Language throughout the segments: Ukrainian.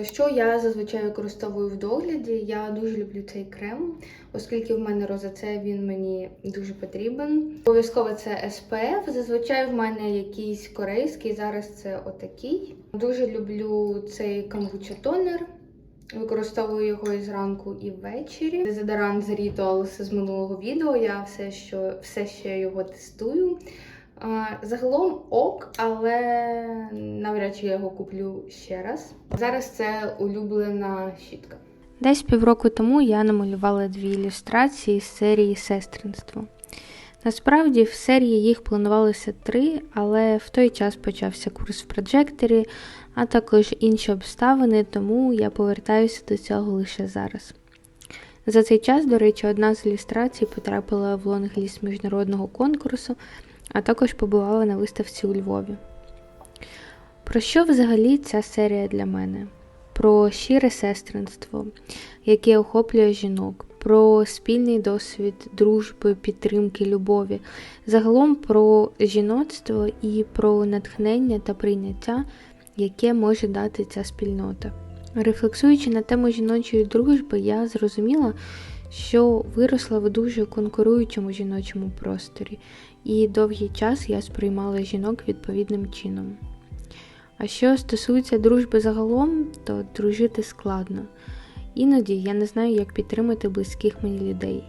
Е, Що я зазвичай використовую в догляді? Я дуже люблю цей крем, оскільки в мене розоце, він мені дуже потрібен. Обов'язково це SPF. Зазвичай в мене якийсь корейський, зараз це отакий. Дуже люблю цей камбуча тонер. Використовую його і зранку, і ввечері. Дезодорант з Rituals з минулого відео. Я все, що, все ще його тестую. Загалом ок, але навряд чи я його куплю ще раз. Зараз це улюблена щітка. Десь півроку тому я намалювала дві ілюстрації з серії Сестринство. Насправді в серії їх планувалося три, але в той час почався курс в проджекторі, а також інші обставини, тому я повертаюся до цього лише зараз. За цей час, до речі, одна з ілюстрацій потрапила в лонгліст міжнародного конкурсу, а також побувала на виставці у Львові. Про що взагалі ця серія для мене? Про щире сестринство, яке охоплює жінок, про спільний досвід дружби, підтримки, любові, загалом про жіноцтво і про натхнення та прийняття, яке може дати ця спільнота. Рефлексуючи на тему жіночої дружби, я зрозуміла, що виросла в дуже конкуруючому жіночому просторі, і довгий час я сприймала жінок відповідним чином. А що стосується дружби загалом, то дружити складно. Іноді я не знаю, як підтримати близьких мені людей.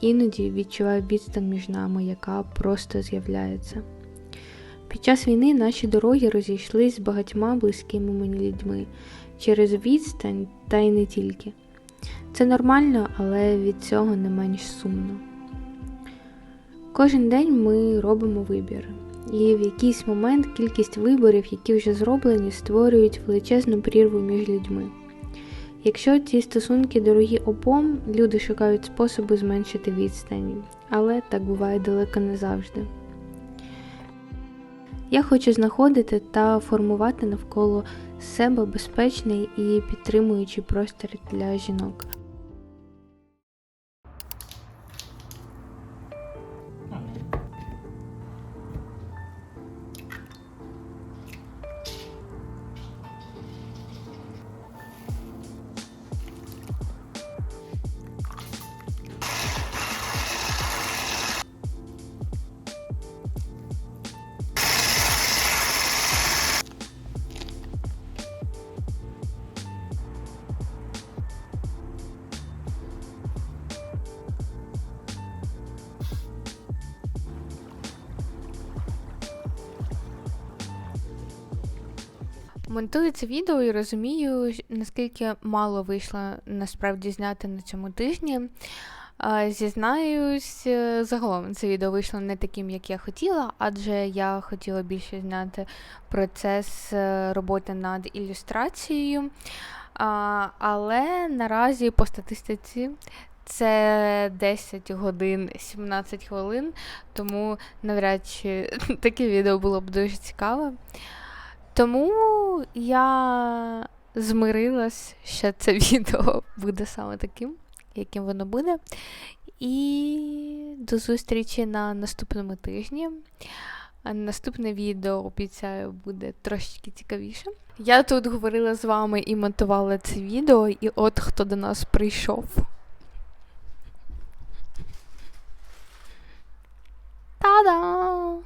Іноді відчуваю відстань між нами, яка просто з'являється. Під час війни наші дороги розійшлись з багатьма близькими мені людьми через відстань та й не тільки. Це нормально, але від цього не менш сумно. Кожен день ми робимо вибір, і в якийсь момент кількість виборів, які вже зроблені, створюють величезну прірву між людьми. Якщо ці стосунки дорогі обом, люди шукають способи зменшити відстані, але так буває далеко не завжди. Я хочу знаходити та формувати навколо себе безпечний і підтримуючий простір для жінок. Монтую це відео і розумію, наскільки мало вийшло насправді зняти на цьому тижні. Зізнаюсь, е, загалом це відео вийшло не таким, як я хотіла, адже я хотіла більше зняти процес е, роботи над ілюстрацією. Але наразі по статистиці це 10 годин 17 хвилин, тому навряд чи таке відео було б дуже цікаве. Тому я змирилась, що це відео буде саме таким, яким воно буде. І до зустрічі на наступному тижні. Наступне відео, обіцяю, буде трошечки цікавіше. Я тут говорила з вами і монтувала це відео, і от хто до нас прийшов. Та-дам!